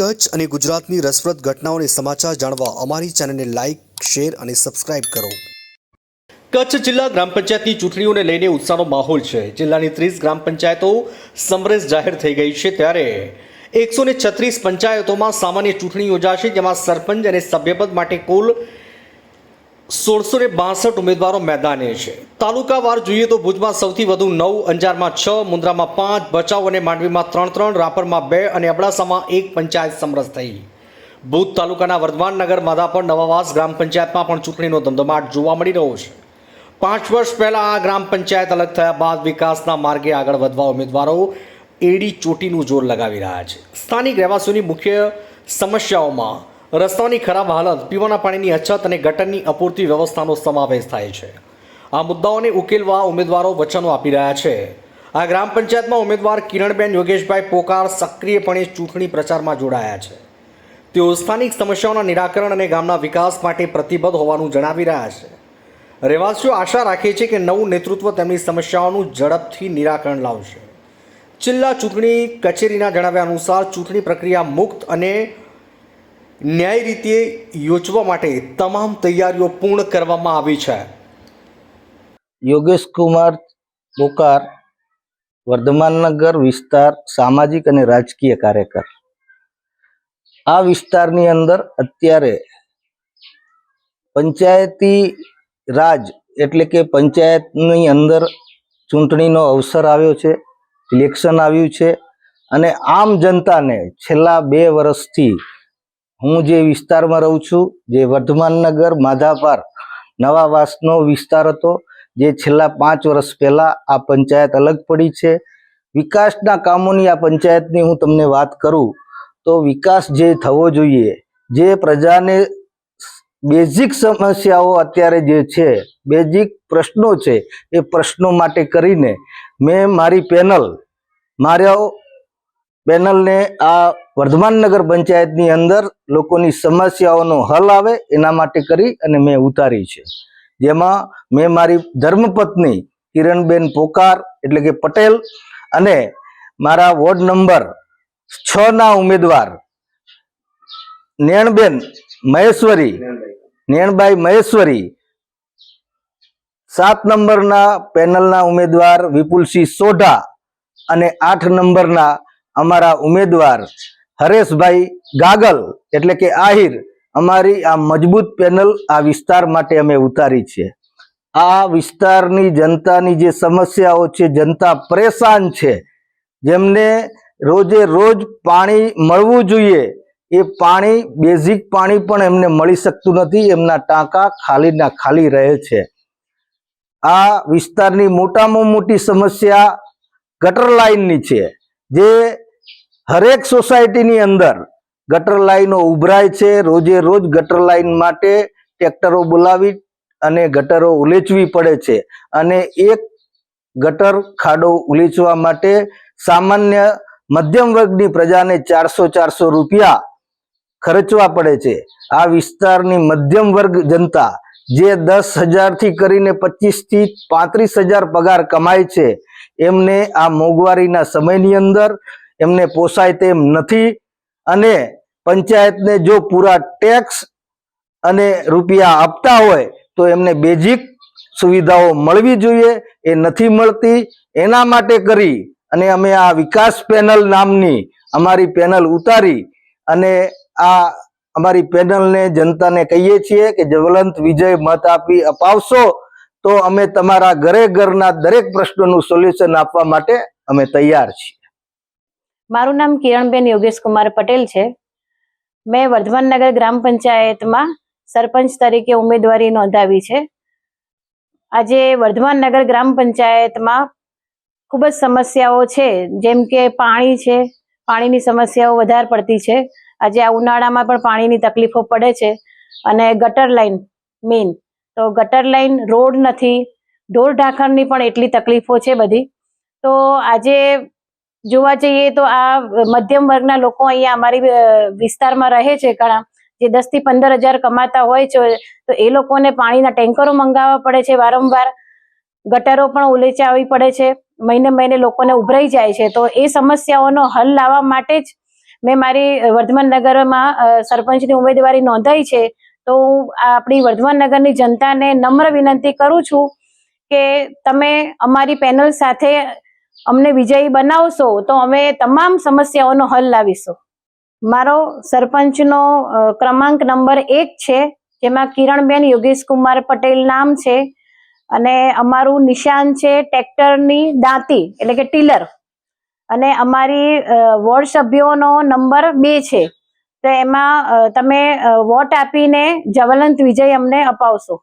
કચ્છ અને ગુજરાતની રસપ્રદ ઘટનાઓને સમાચાર જાણવા અમારી ચેનલને લાઇક શેર અને સબસ્ક્રાઇબ કરો. કચ્છ જિલ્લા ગ્રામ પંચાયતની ચૂંટણીઓને લઈને ઉત્સાહનો માહોલ છે. જિલ્લાની ત્રીસ ગ્રામ પંચાયતો સમરેસ જાહેર થઈ ગઈ છે ત્યારે એકસો ને છત્રીસ પંચાયતોમાં સામાન્ય ચૂંટણી યોજાશે, જેમાં સરપંચ અને સભ્યપદ માટે કુલ સોળસો ને બાસઠ ઉમેદવારો મેદાને છે. તાલુકાવાર જોઈએ તો ભુજમાં સૌથી વધુ નવ, અંજારમાં છ મુન્દ્રામાં પાંચ, ભચાઉ અને માંડવીમાં ત્રણ ત્રણ, રાપરમાં બે અને અબડાસામાં એક પંચાયત સમરસ થઈ. ભુજ તાલુકાના વર્ધમાનનગર, માધાપર, નવાવાસ ગ્રામ પંચાયતમાં પણ ચૂંટણીનો ધમધમાટ જોવા મળી રહ્યો છે. પાંચ વર્ષ પહેલા આ ગ્રામ પંચાયત અલગ થયા બાદ વિકાસના માર્ગે આગળ વધવા ઉમેદવારો એડી ચોટીનું જોર લગાવી રહ્યા છે. સ્થાનિક રહેવાસીઓની મુખ્ય સમસ્યાઓમાં રસ્તાઓની ખરાબ હાલત, પીવાના પાણીની અછત અને ગટરની અપૂરતી વ્યવસ્થાનો સમાવેશ થાય છે. આ મુદ્દાઓને ઉકેલવા ઉમેદવારો વચનો આપી રહ્યા છે. આ ગ્રામ પંચાયતમાં ઉમેદવાર કિરણબેન યોગેશભાઈ પોકાર સક્રિયપણે ચૂંટણી પ્રચારમાં જોડાયા છે. તેઓ સ્થાનિક સમસ્યાઓના નિરાકરણ અને ગામના વિકાસ માટે પ્રતિબદ્ધ હોવાનું જણાવી રહ્યા છે. રહેવાસીઓ આશા રાખે છે કે નવું નેતૃત્વ તેમની સમસ્યાઓનું ઝડપથી નિરાકરણ લાવશે. જિલ્લા ચૂંટણી કચેરીના જણાવ્યા અનુસાર ચૂંટણી પ્રક્રિયા મુક્ત અને ન્યાય રીતે યોજવા માટે તમામ તૈયારીઓ પૂર્ણ કરવામાં આવી છે. યોગેશ કુમાર બોકાર વર્ધમાનનગર વિસ્તાર સામાજિક અને રાજકીય કાર્યકર. આ વિસ્તારની અંદર અત્યારે પંચાયતી રાજ એટલે કે પંચાયતની અંદર ચૂંટણીનો અવસર આવ્યો છે, ઇલેક્શન આવ્યું છે અને આમ જનતાને છેલ્લા બે વર્ષથી હું જે વિસ્તારમાં રહું છું, જે વર્ધમાનનગર માધાપાર નવાવાસનો વિસ્તાર હતો, જે છેલ્લા પાંચ વર્ષ પહેલાં આ પંચાયત અલગ પડી છે. વિકાસના કામોની આ પંચાયતની હું તમને વાત કરું, તો વિકાસ જે થવો જોઈએ, જે પ્રજાને બેઝિક સમસ્યાઓ અત્યારે જે છે, બેઝિક પ્રશ્નો છે, એ પ્રશ્નો માટે કરીને મેં મારી પેનલ, મારા પેનલને આ વર્ધમાન નગર પંચાયતની અંદર લોકોની સમસ્યાઓનો હલ આવે એના માટે કરી અને મેં ઉતારી છે. જેમાં મેં મારી ધર્મપત્ની કિરણબેન પોકાર એટલે કે પટેલ અને મારા વોર્ડ નંબર છ ના ઉમેદવાર નેણબેન મહેશ્વરી, નેણબાઈ મહેશ્વરી, સાત નંબરના પેનલના ઉમેદવાર વિપુલસિંહ સોઢા અને આઠ નંબરના અમારા ઉમેદવાર હરેશભાઈ ગાગલ એટલે કે આહિર અમારી આ મજબૂત પેનલ આ વિસ્તાર માટે અમે ઉતારી છે. આ વિસ્તારની જનતાની જે સમસ્યાઓ છે, જનતા પરેશાન છે, જેમને રોજે રોજ પાણી મળવું જોઈએ, એ પાણી, બેઝિક પાણી પણ એમને મળી શકતું નથી, એમના ટાંકા ખાલીના ખાલી રહે છે. આ વિસ્તારની મોટામાં મોટી સમસ્યા ગટર લાઇનની છે, જે હરેક સોસાયટીની અંદર ગટર લાઈનો ઉભરાય છે. રોજે રોજ ગટર લાઈન માટે ટ્રેક્ટરો બોલાવી અને ગટરો ઉલેચવી પડે છે અને એક ગટર ખાડો ઉલેચવા માટે સામાન્ય મધ્યમ વર્ગની પ્રજાને ચારસો ચારસો રૂપિયા ખર્ચવા પડે છે. આ વિસ્તારની મધ્યમ વર્ગ જનતા જે દસ હજારથી કરીને પચીસથી પાંત્રીસ હજાર પગાર કમાય છે. એમને આ મોંઘવારીના સમયની અંદર એમને પોસાય તેમ નથી. અને પંચાયતને જો પૂરા ટેક્સ અને રૂપિયા આપતા હોય, તો એમને બેઝિક સુવિધાઓ મળવી જોઈએ. એ નથી મળતી. એના માટે કરી અને અમે આ વિકાસ પેનલ નામની અમારી પેનલ ઉતારી અને આ અમારી પેનલને જનતાને કહીએ છીએ કે જ્વલંત વિજય મત આપી અપાવશો, તો અમે તમારા ઘરે ઘરના દરેક પ્રશ્નોનું સોલ્યુશન આપવા માટે અમે તૈયાર છીએ. મારું નામ કિરણબેન યોગેશ કુમાર પટેલ છે. મેં વર્ધમાન નગર ગ્રામ પંચાયતમાં સરપંચ તરીકે ઉમેદવારી નોંધાવી છે. આજે વર્ધમાન નગર ગ્રામ પંચાયતમાં ખૂબ જ સમસ્યાઓ છે, જેમ કે પાણી છે, પાણીની સમસ્યાઓ વધારે પડતી છે. આજે આ ઉનાળામાં પણ પાણીની તકલીફો પડે છે અને ગટર લાઈન મેઇન તો ગટર લાઈન રોડ નથી ઢોર ઢાંખરની પણ એટલી તકલીફો છે બધી. તો આજે જોવા જઈએ તો આ મધ્યમ વર્ગના લોકો અહીંયા અમારી વિસ્તારમાં રહે છે ઘણા. જે દસથી પંદર હજાર કમાતા હોય છે, તો એ લોકોને પાણીના ટેન્કરો મંગાવવા પડે છે. વારંવાર ગટરો પણ ઉલેચાવી પડે છે. મહિને મહિને લોકોને ઉભરાઈ જાય છે. તો એ સમસ્યાઓનો હલ લાવવા માટે જ મેં મારી વર્ધમાન નગરમાં સરપંચની ઉમેદવારી નોંધાઈ છે. તો હું આપણી વર્ધમાન નગરની જનતાને નમ્ર વિનંતી કરું છું કે તમે અમારી પેનલ સાથે અમને વિજયી બનાવશો તો અમે તમામ સમસ્યાઓનો હલ લાવીશું. મારો સરપંચનો ક્રમાંક નંબર એક છે, જેમાં કિરણબેન યોગેશ કુમાર પટેલ નામ છે અને અમારું નિશાન છે ટ્રેક્ટરની દાંતી, એટલે કે ટીલર. અને અમારી વોર્ડ સભ્યોનો નંબર બે છે. તો એમાં તમે વોટ આપીને જવલંત વિજય અમને અપાવશો.